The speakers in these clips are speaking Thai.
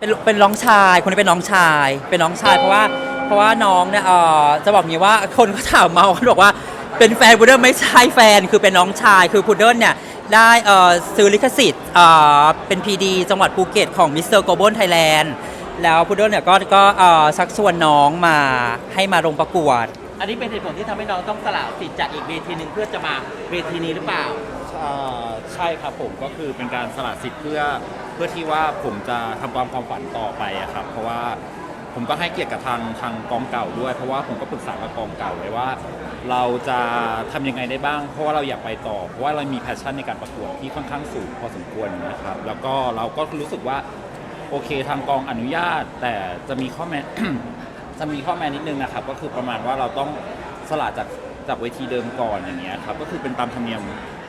เป็นเป็นน้องชายคนนี้เป็นน้องชาย เป็นน้องชายเพราะว่าเพราะว่าน้องเนี่ยเออจะบอกงี้ว่าคนเขาถามมาเขาบอกว่าเป็นแฟนพุดเดิ้ลไม่ใช่แฟนคือเป็นน้องชายคือพุดเดิ้ลเนี่ยได้เอ่อซื้อลิขสิทธิ์เอ่อเป็นพีดีจังหวัดภูเก็ตของมิสเตอร์โกลบอลไทยแลนด์แล้วพุดเดิ้ลเนี่ยก็ก็เอ่อชักชวนน้องมาให้มาลงประกวด อันนี้เป็นเหตุผลที่ทำให้น้องต้องสละสิทธิ์จากอีกเวทีหนึ่งเพื่อจะมาเวทีนี้หรือเปล่า อ่าใช่ครับผมก็คือเป็นการสละสิทธิ์เพื่อ เพื่อที่ว่าผมจะทำตามความฝันต่อไปอะครับ เพราะว่าผมก็ให้เกียรติกับทางทางกองเก่าด้วย เพราะว่าผมก็ปรึกษากับกองเก่าไว้ว่า เราจะทำยังไงได้บ้าง เพราะว่าเราอยากไปต่อ เพราะว่าเรามีแพชชั่นในการประกวดที่ค่อนข้างสูงพอสมควรนะครับ แล้วก็เราก็รู้สึกว่าโอเคทางกองอนุญาต แต่จะมีข้อแม้ จะมีข้อแม้นิดนึงนะครับ ก็คือประมาณว่าเราต้องสละจากจากเวทีเดิมก่อนอย่างเงี้ยครับก็คือเป็นตามธรรมเนียม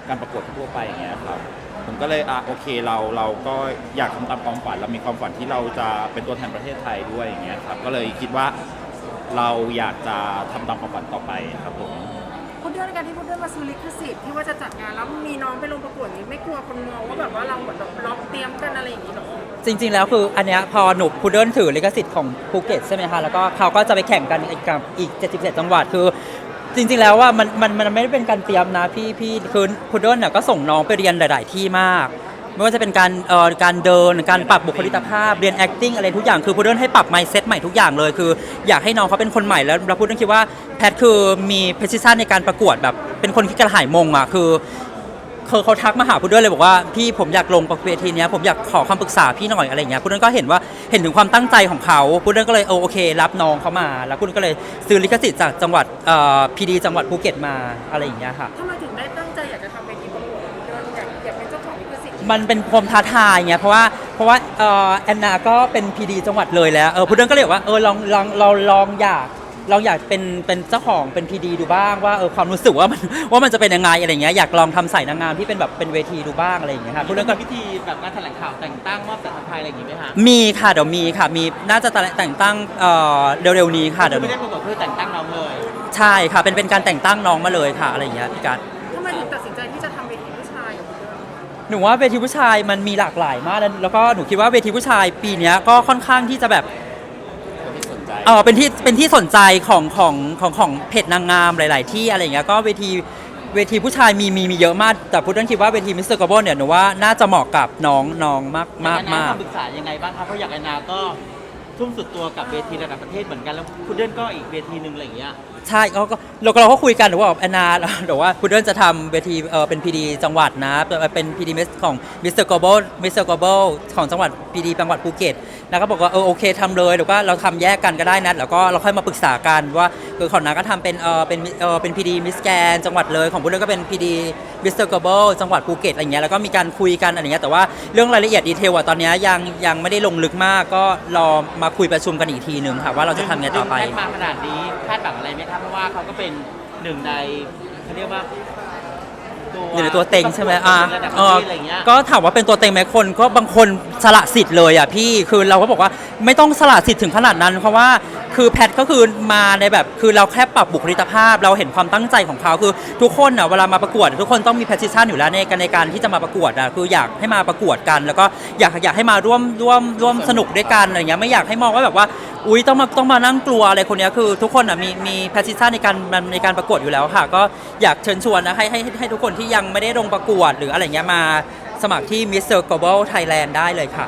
การประกวดทั่วไปอย่างเงี้ยครับ ผมก็เลยอะโอเคเราเราก็อยากทำตามความฝันเรามีความฝันที่เราจะเป็นตัวแทนประเทศไทยด้วยอย่างเงี้ยครับก็เลยคิดว่าเราอยากจะทำตามความฝันต่อไปครับผมพูดเรื่องในการที่พูดเรื่องมาซื้อลิขสิทธิ์ที่ว่าจะจัดงานแล้วมีน้องไปลงประกวดนี้ไม่กลัวคนมองว่าแบบว่าเราเหมือนแบบล็อกเตรียมกันอะไรอย่างนี้หรอจริง ๆ แล้วคืออันเนี้ยพอหนุพุดเดิ้ลถือลิขสิทธิ์ของภูเก็ตใช่ไหมคะแล้วก็เขาก็จะไปแข่งกันอีกกับอีก77จังหวัดคือ จริงๆแล้วว่ามันมันมันไม่ได้เป็นการเตรียมนะพี่พี่คือพุดเดิ้ลเนี่ยก็ส่งน้องไปเรียนหลาย ๆ ที่มาก ไม่ว่าจะเป็นการเอ่อการเดินการปรับบุคลิกภาพเรียน acting อะไรทุกอย่างคือพุดเดิ้ลให้ปรับ mindset ใหม่ทุกอย่างเลยคืออยากให้น้องเขาเป็นคนใหม่แล้วเราพุดเดิ้ลคิดว่าแพทคือมี precision ในการประกวดแบบเป็นคนที่กระหายมงอะคือ คือเขาทักมาหาพุดเดิ้ลเลยบอกว่าพี่ผมอยากลงประเวทีเนี้ยผมอยากขอคำปรึกษาพี่หน่อยอะไรเงี้ยพุดเดิ้ลก็เห็นว่าเห็นถึงความตั้งใจของเขาพุดเดิ้ลก็เลยเออโอเค รับน้องเขามา แล้วพุดเดิ้ลก็เลยซื้อลิขสิทธิ์จากจังหวัดเอ่อพีดีจังหวัดภูเก็ตมาอะไรอย่างเงี้ยค่ะทำไมถึงได้ตั้งใจอยากจะทำเวทีประกวดเดินอยากอยากเป็นเจ้าของลิขสิทธิ์มันเป็นความท้าทายไงเพราะว่าเพราะว่าเอ่อแอนนาก็เป็นพีดีจังหวัดเลยแล้วเออพุดเดิ้ลก็เลยบอกว่าเออลองลองเราลองอยาก ลองอยากเป็นเป็นเจ้าของเป็นพีดีดูบ้างว่าเออความรู้สึกว่ามันว่ามันจะเป็นยังไงอะไรเงี้ยอยากลองทำใส่นางงามที่เป็นแบบเป็นเวทีดูบ้างอะไรอย่างเงี้ยค่ะพุดเดิ้ลก็มีพิธีแบบการแถลงข่าวแต่งตั้งมอบสัญชาติไทยอะไรอย่างงี้ไหมฮะมีค่ะ เดี๋ยวมีค่ะ มีน่าจะแต่งตั้งเอ่อเร็วๆนี้ค่ะเดี๋ยวไม่ได้ประกวดเพื่อแต่งตั้งน้องเลยใช่ค่ะ เป็นเป็นการแต่งตั้งน้องมาเลยค่ะอะไรอย่างเงี้ยพี่กัสทำไมถึงตัดสินใจที่จะทำเวทีผู้ชายกับพูดเรื่องหนูว่าเวทีผู้ชายมันมีหลากหลายมากแล้วแล้วก็หนูคิดว่าเวทีผู้ชายปีเนี้ยก็ค่อนข้างที่จะแบบคนที่สนใจ เออเป็นที่เป็นที่สนใจของของของของเพจนางงามหลาย ๆ ที่อะไรอย่างเงี้ยก็เวทีเวทีผู้ชายมีมีมีเยอะมาก แต่พุทธันคิดว่าเวทีมิสเตอร์กอบเนี่ยหนูว่าน่าจะเหมาะกับน้องน้องมากมากอยมากคำปรึกษายังไงบ้างครับเพราะอยากแอนนาก็ทุ่มสุดตัวกับเวทีระดับประเทศเหมือนกันแล้วคุณเดินก็อีกเวทีหนึ่งอะไรอย่างเงี้ย ใช่เขาก็เราก็เราก็คุยกันหรือว่าแอนนาหรือว่าพุดเดิ้ลจะทำเวทีเออเป็นพีดีจังหวัดนะ เป็นพีดีของมิสเตอร์กอบมิสเตอร์กอบของจังหวัดพีดีจังหวัดภูเก็ต แล้วก็บอกว่าเออโอเคทำเลยหรือว่าเราทำแยกกันก็ได้นะแล้วก็เราค่อยมาปรึกษากันว่าคือของนาก็ทำเป็นเออเป็นเออเป็นพีดีมิสแกนจังหวัดเลยของพุดเดิ้ลก็เป็นพีดีมิสเตอร์กอบจังหวัดภูเก็ตอะไรเงี้ยแล้วก็มีการคุยกันอะไรเงี้ยแต่ว่าเรื่องรายละเอียดดีเทลอะตอนนี้ยังยังไม่ได้ลงลึกมาก ก็รอมาคุยประชุมกันอีกทีหนึ่งค่ะว่าเราจะทำไงต่อไปดึแพทย์มาขนาดนี้คาดหวังอะไรไหมครับเพราะว่าเขาก็เป็นหนึ่งในเขาเรียกว่า อยู่ในตัวเต็งใช่ไหมอ่าระดับปเอระอเทศอะไรอย่างเงี้ย ก็ถามว่าเป็นตัวเต็งไหมคนก็บางคนสละสิทธิ์เลยอะพี่คือเราก็บอกว่าไม่ต้องสละสิทธิ์ถึงขนาดนั้น เพราะว่า คือแพทก็คือมาในแบบคือเราแค่ปรับบุคลิกภาพ เราเห็นความตั้งใจของเขาคือทุกคนอะเวลามาประกวด ทุกคนต้องมีแพชชั่นอยู่แล้วในการในการที่จะมาประกวดอะคืออยากให้มาประกวดกัน แล้วก็อยากอยากให้มาร่วมร่วมร่วมสนุกด้วยกันอะไรเงี้ยไม่อยากให้มองว่าแบบว่าอุ้ยต้องมาต้องมานั่งกลัวอะไรคนเนี้ยคือ ทุกคนอะมีมีแพชชั่นในการในการประกวดอยู่แล้วค่ะ ก็อยากเชิญชวนนะให้ให้ให้ทุกคนที่ยังไม่ได้ลงประกวดหรืออะไรเงี้ยมาสมัครที่ Mr. Global Thailand ได้เลยค่ะ